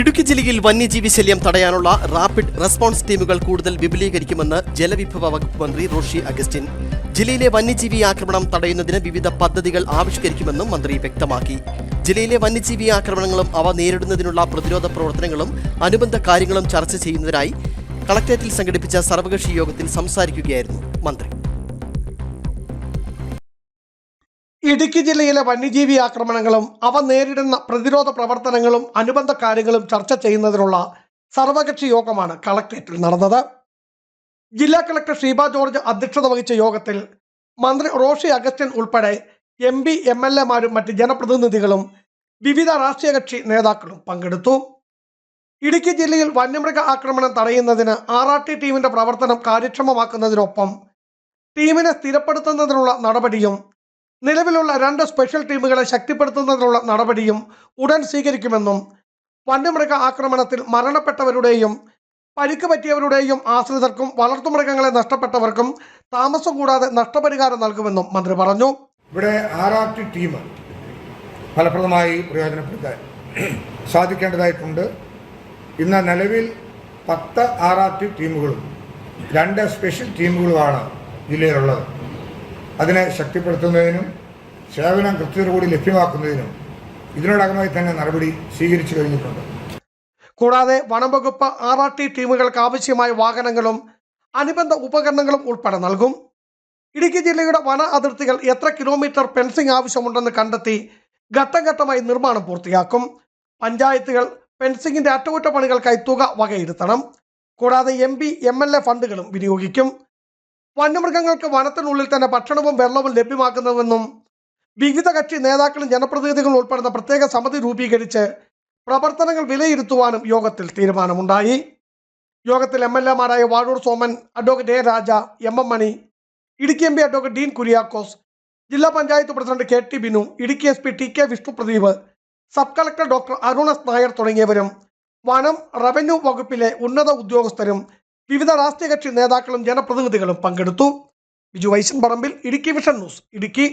ഇടുക്കി ജില്ലയിൽ വന്യജീവി ശല്യം തടയാനുള്ള റാപ്പിഡ് റെസ്പോൺസ് ടീമുകൾ കൂടുതൽ വിപുലീകരിക്കുമെന്ന് ജലവിഭവ വകുപ്പ് മന്ത്രി റോഷി അഗസ്റ്റിൻ. ജില്ലയിലെ വന്യജീവി ആക്രമണം തടയുന്നതിന് വിവിധ പദ്ധതികൾ ആവിഷ്കരിക്കുമെന്നും മന്ത്രി വ്യക്തമാക്കി. ജില്ലയിലെ വന്യജീവി ആക്രമണങ്ങളും അവ നേരിടുന്നതിനുള്ള പ്രതിരോധ പ്രവർത്തനങ്ങളും അനുബന്ധ കാര്യങ്ങളും ചർച്ച ചെയ്യുന്നതിനായി കളക്ടറേറ്റിൽ സംഘടിപ്പിച്ച സർവകക്ഷി യോഗത്തിൽ സംസാരിക്കുകയായിരുന്നു മന്ത്രി. ഇടുക്കി ജില്ലയിലെ വന്യജീവി ആക്രമണങ്ങളും അവ നേരിടുന്ന പ്രതിരോധ പ്രവർത്തനങ്ങളും അനുബന്ധ കാര്യങ്ങളും ചർച്ച ചെയ്യുന്നതിനുള്ള സർവകക്ഷി യോഗമാണ് കളക്ട്രേറ്റിൽ നടന്നത്. ജില്ലാ കളക്ടർ ഷീബ ജോർജ് അധ്യക്ഷത വഹിച്ച യോഗത്തിൽ മന്ത്രി റോഷി അഗസ്റ്റ്യൻ ഉൾപ്പെടെ എം പി എം എൽ എമാരും മറ്റ് ജനപ്രതിനിധികളും വിവിധ രാഷ്ട്രീയ കക്ഷി നേതാക്കളും പങ്കെടുത്തു. ഇടുക്കി ജില്ലയിൽ വന്യമൃഗ ആക്രമണം തടയുന്നതിന് ആർ ആർ ടി ടീമിന്റെ പ്രവർത്തനം കാര്യക്ഷമമാക്കുന്നതിനൊപ്പം ടീമിനെ സ്ഥിരപ്പെടുത്തുന്നതിനുള്ള നടപടിയും നിലവിലുള്ള രണ്ട് സ്പെഷ്യൽ ടീമുകളെ ശക്തിപ്പെടുത്തുന്നതിനുള്ള നടപടിയും ഉടൻ സ്വീകരിക്കുമെന്നും വന്യമൃഗ ആക്രമണത്തിൽ മരണപ്പെട്ടവരുടെയും പരിക്ക് പറ്റിയവരുടെയും ആശ്രിതർക്കും വളർത്തുമൃഗങ്ങളെ നഷ്ടപ്പെട്ടവർക്കും താമസം കൂടാതെ നഷ്ടപരിഹാരം നൽകുമെന്നും മന്ത്രി പറഞ്ഞു. ഇവിടെ ആർ ടീം ഫലപ്രദമായി പ്രയോജനപ്പെടുത്താൻ സാധിക്കേണ്ടതായിട്ടുണ്ട്. ഇന്ന് നിലവിൽ പത്ത് ആർ ടീമുകളും രണ്ട് സ്പെഷ്യൽ ടീമുകളുമാണ് ജില്ലയിലുള്ളത്. അതിനെ ശക്തിപ്പെടുത്തുന്നതിനും സേവനം കൃത്യതയോടുകൂടി ലഭ്യമാക്കുന്നതിനും ഇതിനോടകമായി തന്നെ നടപടി സ്വീകരിച്ചു കഴിഞ്ഞിട്ടുണ്ട്. കൂടാതെ വനം വകുപ്പ് ആർ ആർ ടി ടീമുകൾക്ക് ആവശ്യമായ വാഹനങ്ങളും അനുബന്ധ ഉപകരണങ്ങളും ഉൾപ്പെടെ നൽകും. ഇടുക്കി ജില്ലയുടെ വന അതിർത്തികൾ എത്ര കിലോമീറ്റർ ഫെൻസിംഗ് ആവശ്യമുണ്ടെന്ന് കണ്ടെത്തി ഘട്ടം ഘട്ടമായി നിർമ്മാണം പൂർത്തിയാക്കും. പഞ്ചായത്തുകൾ ഫെൻസിംഗിന്റെ അറ്റകുറ്റപ്പണികൾക്കായി തുക വകയിരുത്തണം. കൂടാതെ M P M L A ഫണ്ടുകളും വിനിയോഗിക്കും. വന്യമൃഗങ്ങൾക്ക് വനത്തിനുള്ളിൽ തന്നെ ഭക്ഷണവും വെള്ളവും ലഭ്യമാക്കുന്നതെന്നും വിവിധ കക്ഷി നേതാക്കളും ജനപ്രതിനിധികളും ഉൾപ്പെടുന്ന പ്രത്യേക സമിതി രൂപീകരിച്ച് പ്രവർത്തനങ്ങൾ വിലയിരുത്തുവാനും യോഗത്തിൽ തീരുമാനമുണ്ടായി. യോഗത്തിൽ M L എമാരായ Vazhoor Soman advocate A Raja M M Mani Idukki M P advocate Dean Kuriakose ജില്ലാ panchayat president K T Binu Idukki S P T K Vishnupradeep sub collector doctor Arunas Nair തുടങ്ങിയവരും വനം revenue വകുപ്പിലെ ഉന്നത ഉദ്യോഗസ്ഥരും വിവിധ രാഷ്ട്രീയ കക്ഷി നേതാക്കളും ജനപ്രതിനിധികളും പങ്കെടുത്തു. Biju Vaishan Parambil Idukki vision news Idukki.